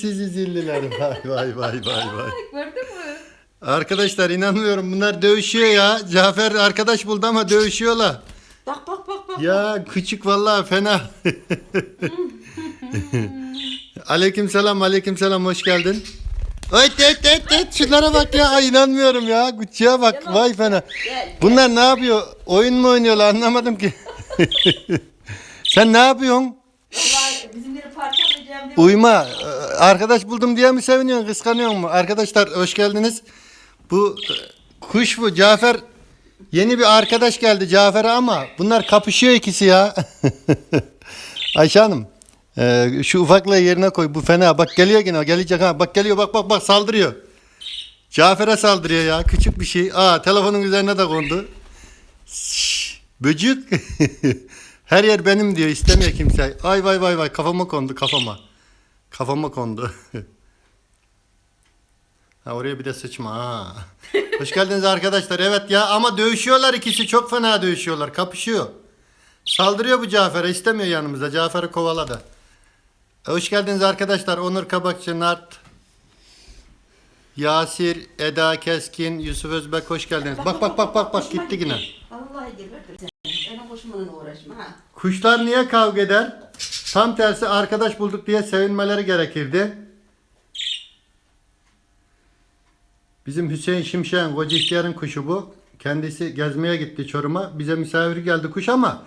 sizi zilliler. Vay vay vay vay vay. Gördün mü? Arkadaşlar inanmıyorum bunlar dövüşüyor ya. Cafer arkadaş buldu ama dövüşüyorlar. Bak bak bak bak. Ya küçük vallahi fena. aleyküm selam aleyküm selam hoş geldin. Ay et et et şunlara bak ya Ay, inanmıyorum ya Gucci'ye bak Gel vay fena. Gel. Bunlar ne yapıyor? Oyun mu oynuyorlar anlamadım ki. Sen ne yapıyorsun? Vallahi bizimleri parçalayacağım Uyuma. Ee, Arkadaş buldum diye mi seviniyorsun? Kıskanıyor mu? Arkadaşlar hoş geldiniz. Bu e, kuş bu. Cafer yeni bir arkadaş geldi Cafer'e ama bunlar kapışıyor ikisi ya. Ayşe Hanım. e, şu ufaklığı yerine koy. Bu fena. Bak geliyor yine. Gelecek ha. Bak geliyor. Bak bak bak saldırıyor. Cafer'e saldırıyor ya. Küçük bir şey. Aa telefonun üzerine de kondu. Şşş, böcük. Her yer benim diyor. istemiyor kimse. Ay vay vay vay kafama kondu kafama. Kafama kondu. ha oraya bir de sıçma ha. Hoş geldiniz arkadaşlar. Evet ya ama dövüşüyorlar ikisi. Çok fena dövüşüyorlar. Kapışıyor. Saldırıyor bu Cafer'e. istemiyor yanımıza. Cafer'i kovaladı. E, Hoş geldiniz arkadaşlar. Onur Kabakçı, Nart, Yasir, Eda Keskin, Yusuf Özbek hoş geldiniz. Bak bak bak bak bak Hoşuma gitti yine. Vallahi hoşumla uğraşma ha. Kuşlar niye kavga eder? Tam tersi arkadaş bulduk diye sevinmeleri gerekirdi. Bizim Hüseyin Şimşek'in koca ihtiyarın kuşu bu. Kendisi gezmeye gitti Çorum'a. Bize misafir geldi kuş ama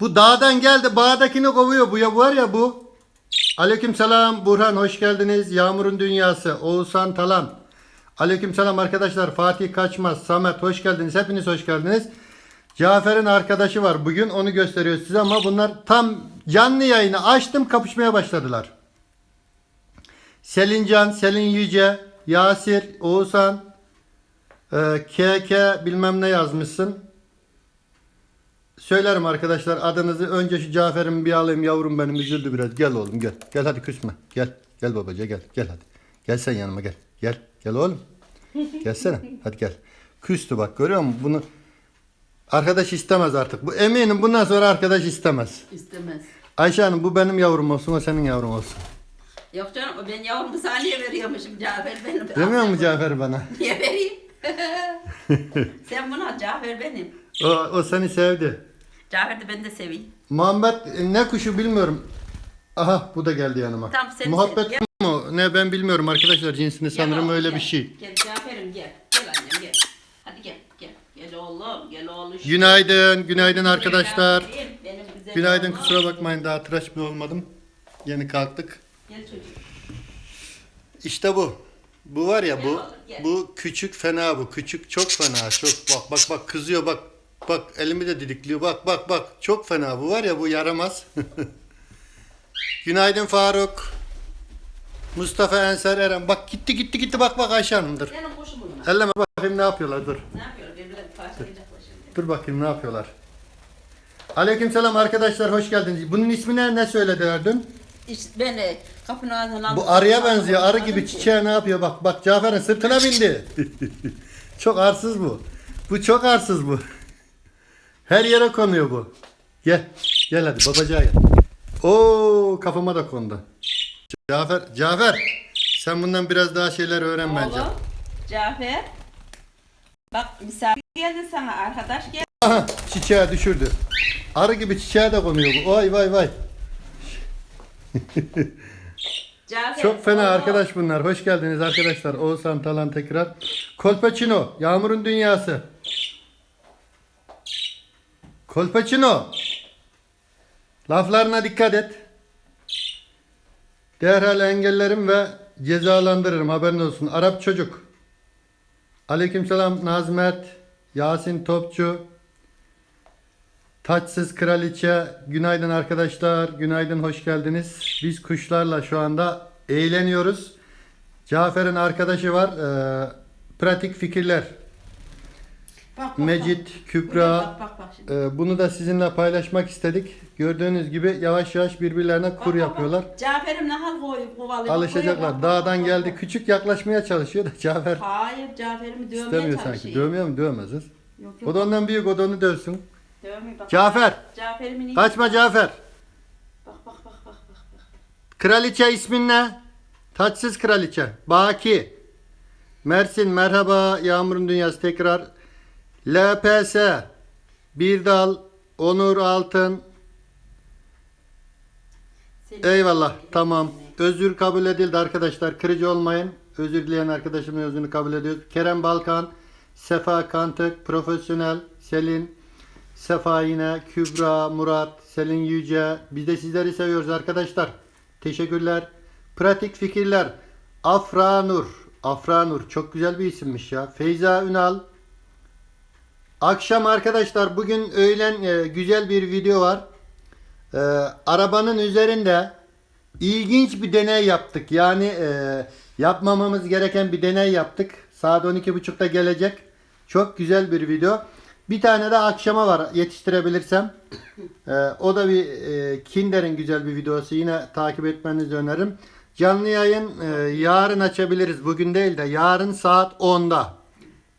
bu dağdan geldi bağdakini kovuyor. Bu ya var ya bu. Aleyküm selam Burhan hoş geldiniz. Yağmurun Dünyası Oğuzhan Talan. Aleyküm selam arkadaşlar. Fatih Kaçmaz, Samet hoş geldiniz. Hepiniz hoş geldiniz. Cafer'in arkadaşı var bugün onu gösteriyor size ama bunlar tam canlı yayını açtım kapışmaya başladılar. Selincan, Selin Yüce, Yasir, Oğuzhan, e, KK bilmem ne yazmışsın. Söylerim arkadaşlar adınızı. Önce şu Cafer'imi bir alayım yavrum benim üzüldü biraz. Gel oğlum gel. Gel hadi küsme. Gel. Gel babaca gel. Gel hadi. Gel sen yanıma gel. Gel. Gel oğlum. Gelsene. Hadi gel. Küstü bak görüyor musun? Bunu arkadaş istemez artık. Bu eminim bundan sonra arkadaş istemez. İstemez. Ayşe Hanım bu benim yavrum olsun o senin yavrum olsun. Yok canım ben yavrumu saniye veriyormuşum Cafer benim. Demiyor mu Cafer bana? Niye vereyim? Sen buna Cafer benim. O, o seni sevdi. Cafer de ben de seveyim. Muhabbet e, ne kuşu bilmiyorum. Aha bu da geldi yanıma. Tamam, seni Muhabbet sev- mu? Ne ben bilmiyorum arkadaşlar cinsini sanırım Gel öyle oğlum, bir gel. şey. Gel Cafer'im gel. Gel annem gel. Hadi gel gel. Gel oğlum gel oğlum. Günaydın, günaydın arkadaşlar. Cafer'im, benim güzel Günaydın oğlum. kusura bakmayın daha tıraş bile olmadım. Yeni kalktık. Gel çocuk. İşte bu. Bu var ya bu. Bu küçük fena bu. Küçük çok fena. Çok bak bak bak kızıyor bak. Bak elimi de didikliyor. Bak bak bak. Çok fena bu var ya bu yaramaz. Günaydın Faruk. Mustafa Ensar Eren. Bak gitti gitti gitti bak bak Ayşe Hanım'dır. Senin boşu bunlar. Elleme bakayım ne yapıyorlar dur. Ne yapıyor? Dur bakayım ne yapıyorlar. Aleykümselam arkadaşlar hoş geldiniz. Bunun ismi ne, ne söylediler dün? İşte beni kapının ağzından aldım. Bu arıya benziyor. Arı gibi çiçeğe ne yapıyor? Bak bak Cafer'in sırtına bindi. çok arsız bu. Bu çok arsız bu. Her yere konuyor bu. Gel. Gel hadi babacağa gel. Oo kafama da kondu. Cafer, Cafer. Sen bundan biraz daha şeyler öğren bence. Oğlum, Cafer. Bak misafir geldi sana arkadaş geldi. Aha çiçeğe düşürdü. Arı gibi çiçeğe de konuyor bu. Vay vay vay. Cafer. Çok fena oğlum. arkadaş bunlar. Hoş geldiniz arkadaşlar. Oğuzhan Talan tekrar. Kolpaçino. Yağmurun dünyası. Kolpaçino. Laflarına dikkat et. Derhal engellerim ve cezalandırırım. Haberin olsun. Arap çocuk. Aleykümselam Nazmet. Yasin Topçu. Taçsız Kraliçe, günaydın arkadaşlar, günaydın hoş geldiniz. Biz kuşlarla şu anda eğleniyoruz. Cafer'in arkadaşı var, eee, pratik fikirler. Bak, bak, Mecit, bak. Kübra, Bak bak bak şimdi. eee, bunu da sizinle paylaşmak istedik. Gördüğünüz gibi yavaş yavaş birbirlerine kur bak, yapıyorlar. bak. Cafer'im ne hal koyup kovalıyor. Alışacaklar. Bak, Dağdan bak, geldi, bak. küçük yaklaşmaya çalışıyor da Cafer Hayır Cafer'imi dövmeye istemiyor çalışıyor. sanki. Dövmüyor mu? Dövmez. kız. Yok O yok. da ondan büyük, o da onu dövsün. Dövmüyor bak. Cafer, Cafer'imin kaçma Cafer. Bak bak bak bak bak. bak. Kraliçe ismin ne? Taçsız kraliçe. Baki. Mersin merhaba. Yağmurun dünyası tekrar. LPS. Birdal. Onur Altın. Eyvallah. Tamam. Özür kabul edildi arkadaşlar. Kırıcı olmayın. Özür dileyen arkadaşımın özrünü kabul ediyoruz. Kerem Balkan. Sefa Kantık. Profesyonel. Selin. Sefa yine. Kübra. Murat. Selin Yüce. Biz de sizleri seviyoruz arkadaşlar. Teşekkürler. Pratik fikirler. Afranur. Afranur. Çok güzel bir isimmiş ya. Feyza Ünal. Akşam arkadaşlar bugün öğlen e, güzel bir video var. E, arabanın üzerinde ilginç bir deney yaptık. Yani e, yapmamamız gereken bir deney yaptık. Saat 12.30'da gelecek. Çok güzel bir video. Bir tane de akşama var yetiştirebilirsem. E, o da bir e, Kinder'in güzel bir videosu. Yine takip etmenizi öneririm. Canlı yayın e, yarın açabiliriz. Bugün değil de yarın saat 10'da.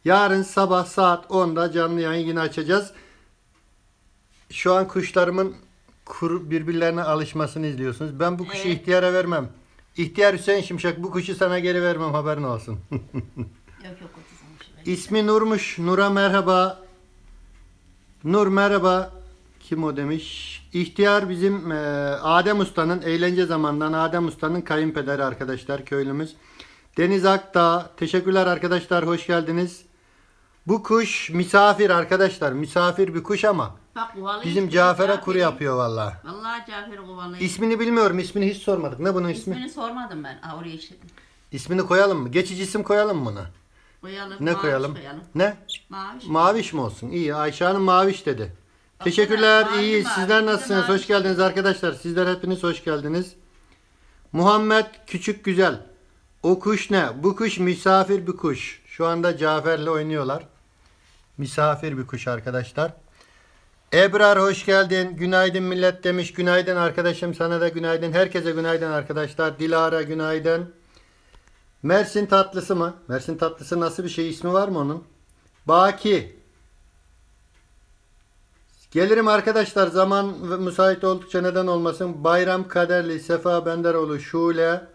Yarın sabah saat 10'da canlı yayın yine açacağız. Şu an kuşlarımın kur, birbirlerine alışmasını izliyorsunuz. Ben bu kuşu Evet. ihtiyara vermem. İhtiyar Hüseyin Şimşek bu kuşu sana geri vermem haberin olsun. Yok yok İsmi Nurmuş. Nur'a merhaba. Nur merhaba. Kim o demiş. İhtiyar bizim e, Adem Usta'nın eğlence zamandan Adem Usta'nın kayınpederi arkadaşlar köylümüz. Deniz Akdağ. Teşekkürler arkadaşlar. Hoş geldiniz. Bu kuş misafir arkadaşlar. Misafir bir kuş ama Bak kovalayı bizim Cafer'e kuru yapıyor vallahi. Vallahi Cafer'i kovalayı. İsmini bilmiyorum. İsmini hiç sormadık. Ne bunun ismi? İsmini sormadım ben. Oraya işledim. İsmini koyalım mı? Geçici isim koyalım mı buna? Koyalım. Ne maviş koyalım? koyalım. Ne? Maviş. Maviş mi olsun? İyi. Ayşe Hanım maviş dedi. Teşekkürler. mavi iyi. mavi, Sizler nasılsınız? maviş Hoş geldiniz arkadaşlar. Sizler hepiniz hoş geldiniz. Muhammed Küçük Güzel. O kuş ne? Bu kuş misafir bir kuş. Şu anda Cafer'le oynuyorlar. Misafir bir kuş arkadaşlar. Ebrar hoş geldin. Günaydın millet demiş. Günaydın arkadaşım. Sana da günaydın. Herkese günaydın arkadaşlar. Dilara günaydın. Mersin tatlısı mı? Mersin tatlısı nasıl bir şey? İsmi var mı onun? Baki. Gelirim arkadaşlar zaman müsait oldukça neden olmasın. Bayram Kaderli, Sefa Benderoğlu, Şule,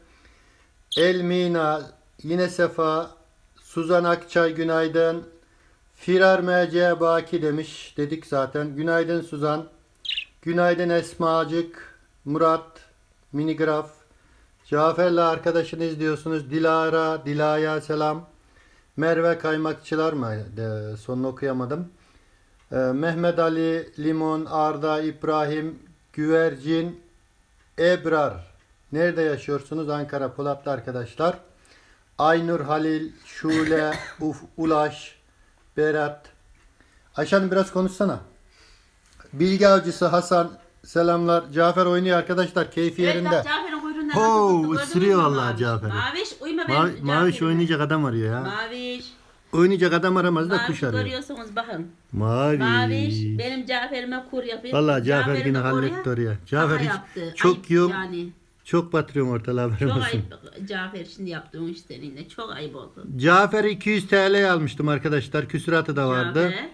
Elmina, yine Sefa, Suzan Akçay günaydın. Firar MC Baki demiş. Dedik zaten. Günaydın Suzan. Günaydın Esmacık, Murat, Minigraf. Cafer'le arkadaşını izliyorsunuz. Dilara, Dila'ya selam. Merve Kaymakçılar mı? De, sonunu okuyamadım. Ee, Mehmet Ali, Limon, Arda, İbrahim, Güvercin, Ebrar. Nerede yaşıyorsunuz? Ankara Polatlı arkadaşlar. Aynur Halil, Şule, Uf, Ulaş, Berat. Ayşe Hanım biraz konuşsana. Bilgi avcısı Hasan selamlar. Cafer oynuyor arkadaşlar. Keyfi Evet, yerinde. bak Cafer'in kuyruğundan Oo, nasıl tuttu, gördünüz ısırıyor vallahi Maviş? Cafer'i. Maviş uyma benim Mavi, maviş Cafer'ime. oynayacak adam arıyor ya. Maviş. Oynayacak adam aramaz da Maviş kuş arıyor. görüyorsunuz bakın. Mavi. Maviş benim Cafer'ime kur yapıyor. Vallahi Cafer Cafer'i yine de halletti oraya kafa Cafer hiç yaptı. çok Ayıp yok. Yani Çok batırıyorum ortalığı haberin çok olsun. ayıp Cafer şimdi yaptığın işlerinde çok ayıp oldu. Cafer 200 TL almıştım arkadaşlar. Küsuratı da vardı. Cafer.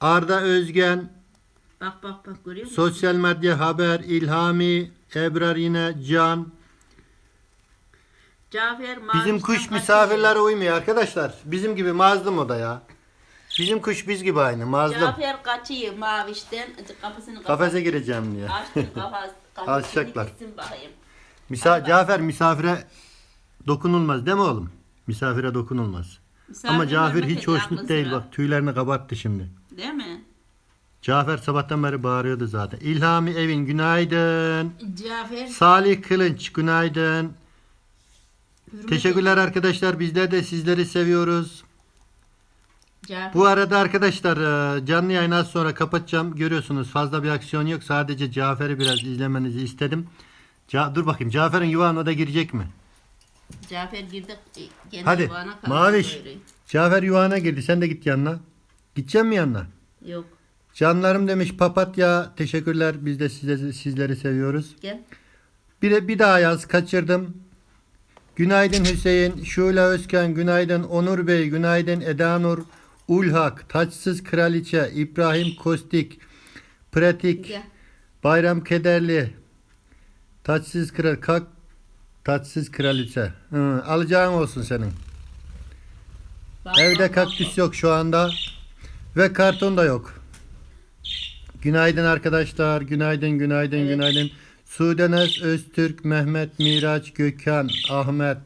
Arda Özgen, Bak bak bak görüyor musun? sosyal medya haber, İlhami, Ebrar yine, Can. Cafer Bizim kuş kaçıyor. misafirlere uymuyor arkadaşlar. Bizim gibi mazlum o da ya. Bizim kuş biz gibi aynı mazlum. Cafer kaçıyor mavişten kafasını Kafese gireceğim diye. Açtı kafas, kafasını Alçaklar. gitsin bakayım. Misa Cafer misafire dokunulmaz değil mi oğlum? Misafire dokunulmaz. Ama Misafir Cafer görmek hiç hoşnut değil bak tüylerini kabarttı şimdi. Değil mi? Cafer sabahtan beri bağırıyordu zaten. İlhami Evin günaydın. Cafer Salih Kılınç günaydın. hürmet Teşekkürler arkadaşlar. Bizler de sizleri seviyoruz. Bu arada arkadaşlar e, canlı yayını az sonra kapatacağım. Görüyorsunuz fazla bir aksiyon yok. Sadece Cafer'i biraz izlemenizi istedim. Ca- Dur bakayım Cafer'in yuvağına da girecek mi? Cafer girdi. e, Kendi Hadi yuvağına kaldı Maviş. böyle. Cafer yuvağına girdi. Sen de git yanına. Gideceğim mi yanına? Yok. Canlarım demiş papatya. Teşekkürler. Biz de size, sizleri seviyoruz. Gel. Bir, bir daha yaz. Kaçırdım. Günaydın Hüseyin. Şule Özken. Günaydın Onur Bey. Günaydın Eda Nur. Ulhak. Taçsız Kraliçe. İbrahim Kostik. Pratik. Bayram Kederli. Taçsız Kral. Kak, Tatsız kraliçe. Hı, alacağın olsun senin. Bak, Evde bak, bak, kaktüs yok şu anda. Ve karton da yok. Günaydın arkadaşlar. Günaydın, günaydın, Evet. günaydın. Sudenaz, Öztürk, Mehmet, Miraç, Gökhan, Ahmet.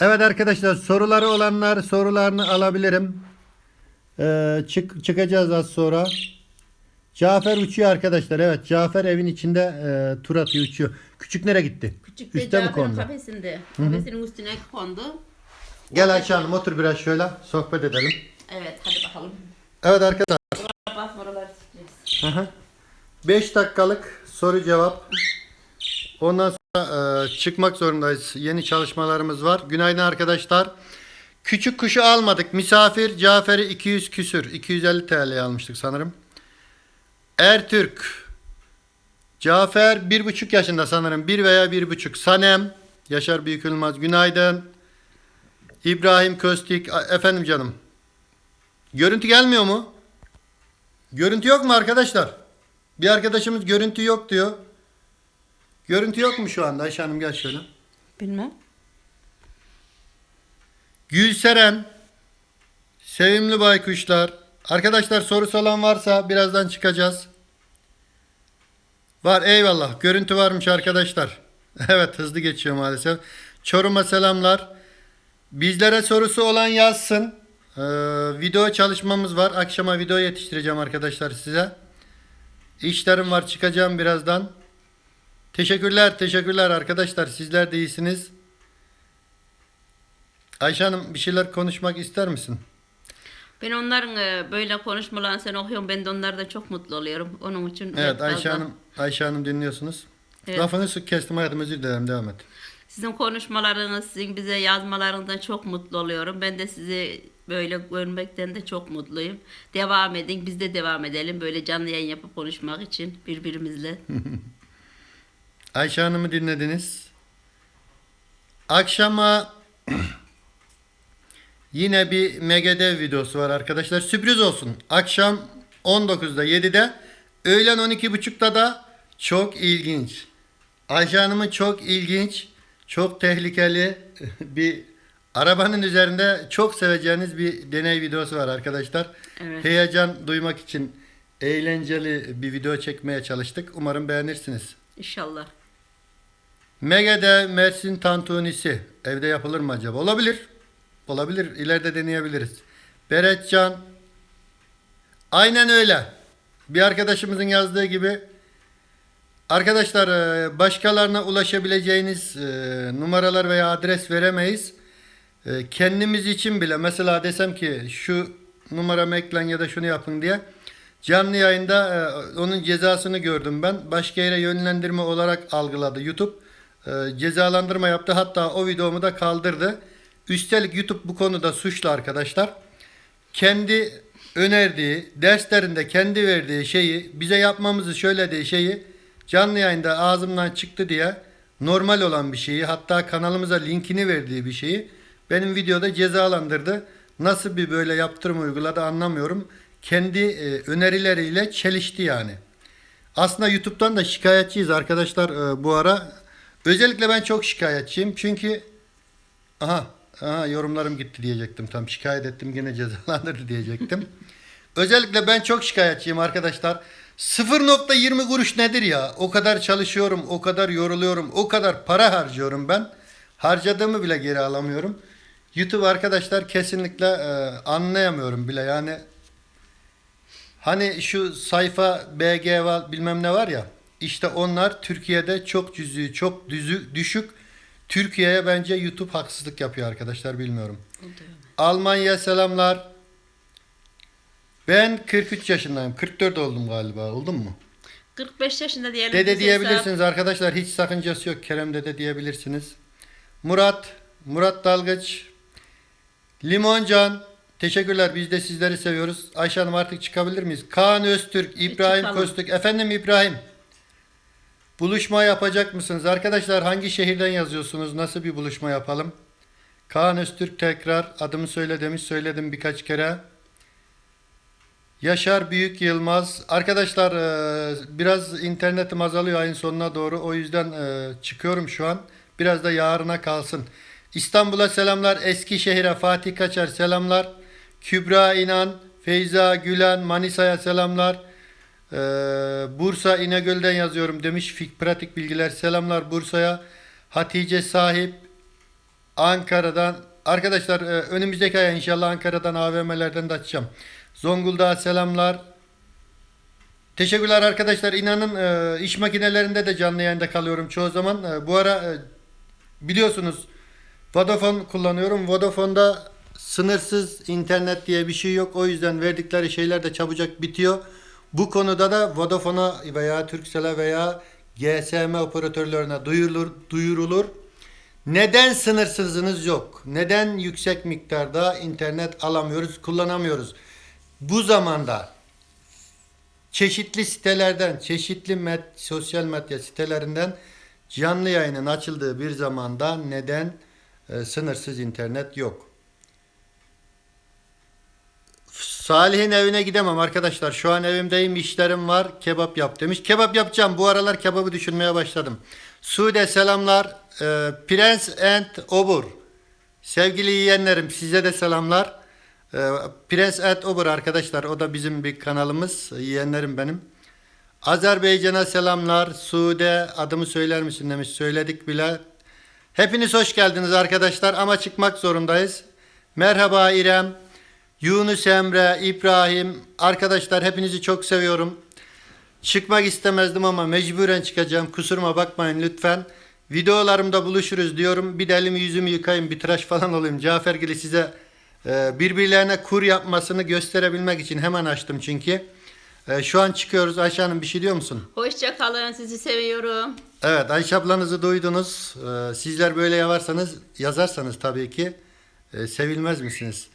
Evet arkadaşlar soruları olanlar sorularını alabilirim. Ee, çık çıkacağız az sonra. Cafer uçuyor arkadaşlar. Evet Cafer evin içinde e, tur atıyor uçuyor. Küçük nereye gitti? Küçük Üste mi Cafer'in kondu? kafesinde. Kafesinin üstüne kondu. Gel Ayşe Hanım otur biraz şöyle sohbet edelim. Evet hadi bakalım. Evet arkadaşlar. Bak oraları sileceğiz. 5 dakikalık soru cevap. Ondan sonra e, çıkmak zorundayız. Yeni çalışmalarımız var. Günaydın arkadaşlar. Küçük kuşu almadık. Misafir Cafer'i 200 küsür. 250 TL'ye almıştık sanırım. Ertürk. Cafer 1,5 yaşında sanırım. 1 veya 1,5. Sanem. Yaşar Büyük Yılmaz. Günaydın. İbrahim Köstik. Efendim canım. Görüntü gelmiyor mu? Görüntü yok mu arkadaşlar? Bir arkadaşımız görüntü yok diyor. Görüntü yok mu şu anda? Ayşe Hanım gel şöyle. Bilmem. Gülseren, Sevimli Baykuşlar. Arkadaşlar sorusu olan varsa birazdan çıkacağız. Var eyvallah. Görüntü varmış arkadaşlar. Evet hızlı geçiyor maalesef. Çorum'a selamlar. Bizlere sorusu olan yazsın. Ee, video çalışmamız var. Akşama video yetiştireceğim arkadaşlar size. İşlerim var çıkacağım birazdan. Teşekkürler teşekkürler arkadaşlar. Sizler de iyisiniz. Ayşe Hanım bir şeyler konuşmak ister misin? Ben onların e, böyle konuşmalarını sen okuyorum. Ben de onlardan çok mutlu oluyorum. Onun için Evet Ayşe fazla- Hanım Ayşe Hanım dinliyorsunuz. Evet. Lafını su- kestim hayatım özür dilerim devam et. Sizin konuşmalarınız, sizin bize yazmalarından çok mutlu oluyorum. Ben de sizi böyle görmekten de çok mutluyum. Devam edin, biz de devam edelim. Böyle canlı yayın yapıp konuşmak için birbirimizle. Ayşe Hanım'ı dinlediniz. Akşama yine bir Megadev videosu var arkadaşlar. Sürpriz olsun. Akşam 19'da 7'de öğlen 12.30'da da çok ilginç. Ayşe Hanım'ın çok ilginç, çok tehlikeli bir arabanın üzerinde çok seveceğiniz bir deney videosu var arkadaşlar. Evet. Heyecan duymak için eğlenceli bir video çekmeye çalıştık. Umarım beğenirsiniz. İnşallah. Mege'de Mersin tantunisi evde yapılır mı acaba? Olabilir. Olabilir. İleride deneyebiliriz. Beretcan. Aynen öyle. Bir arkadaşımızın yazdığı gibi arkadaşlar e, başkalarına ulaşabileceğiniz e, numaralar veya adres veremeyiz. E, Kendimiz için bile mesela desem ki şu numaramı eklen ya da şunu yapın diye canlı yayında onun cezasını gördüm ben. Başka yere yönlendirme olarak algıladı YouTube. E, Cezalandırma yaptı. Hatta o videomu da kaldırdı. Üstelik YouTube bu konuda suçlu arkadaşlar. Kendi önerdiği, derslerinde kendi verdiği şeyi, bize yapmamızı söylediği şeyi canlı yayında ağzımdan çıktı diye normal olan bir şeyi, hatta kanalımıza linkini verdiği bir şeyi benim videoda cezalandırdı. Nasıl bir böyle yaptırım uyguladı anlamıyorum. Kendi e, önerileriyle çelişti yani. Aslında YouTube'dan da şikayetçiyiz arkadaşlar e, bu ara. Özellikle ben çok şikayetçiyim. Çünkü aha, aha yorumlarım gitti diyecektim. Tam şikayet ettim gene cezalandırdı diyecektim. Özellikle ben çok şikayetçiyim arkadaşlar. 0.20 kuruş nedir ya? O kadar çalışıyorum, o kadar yoruluyorum, o kadar para harcıyorum ben. Harcadığımı bile geri alamıyorum. YouTube arkadaşlar kesinlikle e, anlayamıyorum bile yani. Hani şu sayfa BG var bilmem ne var ya. İşte onlar Türkiye'de çok cüzü, çok düzü, düşük. Türkiye'ye bence YouTube haksızlık yapıyor arkadaşlar bilmiyorum. Almanya selamlar. Ben 43 yaşındayım. 44 oldum galiba. Oldum mu? 45 yaşında diyelim. Dede diyebilirsiniz arkadaşlar. Hiç sakıncası yok. Kerem dede diyebilirsiniz. Murat, Murat Dalgıç, Limoncan. Teşekkürler. Biz de sizleri seviyoruz. Ayşe Hanım artık çıkabilir miyiz? Kaan Öztürk, İbrahim çıkalım. Köstük. Efendim İbrahim. Buluşma yapacak mısınız? Arkadaşlar hangi şehirden yazıyorsunuz? Nasıl bir buluşma yapalım? Kaan Öztürk tekrar adımı söyle demiş. Söyledim birkaç kere. Yaşar Büyük Yılmaz. Arkadaşlar e, biraz internetim azalıyor ayın sonuna doğru. O yüzden e, çıkıyorum şu an. Biraz da yarına kalsın. İstanbul'a selamlar. Eskişehir'e Fatih Kaçar selamlar. Kübra İnan, Feyza Gülen, Manisa'ya selamlar. E, Bursa İnegöl'den yazıyorum demiş. Fik pratik bilgiler selamlar Bursa'ya. Hatice Sahip, Ankara'dan arkadaşlar e, önümüzdeki ay inşallah Ankara'dan AVM'lerden de açacağım. Zonguldak'a selamlar. Teşekkürler arkadaşlar. İnanın e, iş makinelerinde de canlı yayında kalıyorum çoğu zaman. E, bu ara biliyorsunuz Vodafone kullanıyorum. Vodafone'da sınırsız internet diye bir şey yok. O yüzden verdikleri şeyler de çabucak bitiyor. Bu konuda da Vodafone'a veya Turkcell'e veya GSM operatörlerine duyurulur, duyurulur. Neden sınırsızınız yok? Neden yüksek miktarda internet alamıyoruz, kullanamıyoruz? Bu zamanda çeşitli sitelerden, çeşitli med, sosyal medya sitelerinden canlı yayının açıldığı bir zamanda neden e, sınırsız internet yok? Salih'in evine gidemem arkadaşlar. Şu an evimdeyim, işlerim var. Kebap yap demiş. Kebap yapacağım. Bu aralar kebabı düşünmeye başladım. Sude selamlar. Ee, Prens and Obur. Sevgili yiyenlerim size de selamlar. Ee, Prens and Obur arkadaşlar. O da bizim bir kanalımız. Yiyenlerim benim. Azerbaycan'a selamlar. Sude adımı söyler misin demiş. Söyledik bile. Hepiniz hoş geldiniz arkadaşlar ama çıkmak zorundayız. Merhaba İrem, Yunus Emre, İbrahim. Arkadaşlar hepinizi çok seviyorum. Çıkmak istemezdim ama mecburen çıkacağım. Kusuruma bakmayın lütfen. Videolarımda buluşuruz diyorum. Bir de elimi yüzümü yıkayayım, bir tıraş falan olayım. Cafergil'i size e, birbirlerine kur yapmasını gösterebilmek için hemen açtım çünkü. E, şu an çıkıyoruz. Ayşe Hanım bir şey diyor musun? Hoşça kalın. Sizi seviyorum. Evet Ayşe ablanızı duydunuz. Ee, sizler böyle yazarsanız, yazarsanız tabii ki e, sevilmez misiniz?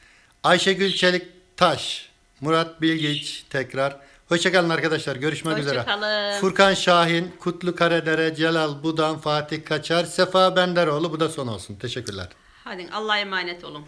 Ayşegül Çelik Taş, Murat Bilgiç tekrar. Hoşçakalın arkadaşlar. Görüşmek üzere. kalın. Furkan Şahin, Kutlu Karadere, Celal Budan, Fatih Kaçar, Sefa Benderoğlu. Bu da son olsun. Teşekkürler. Hadi Allah'a emanet olun.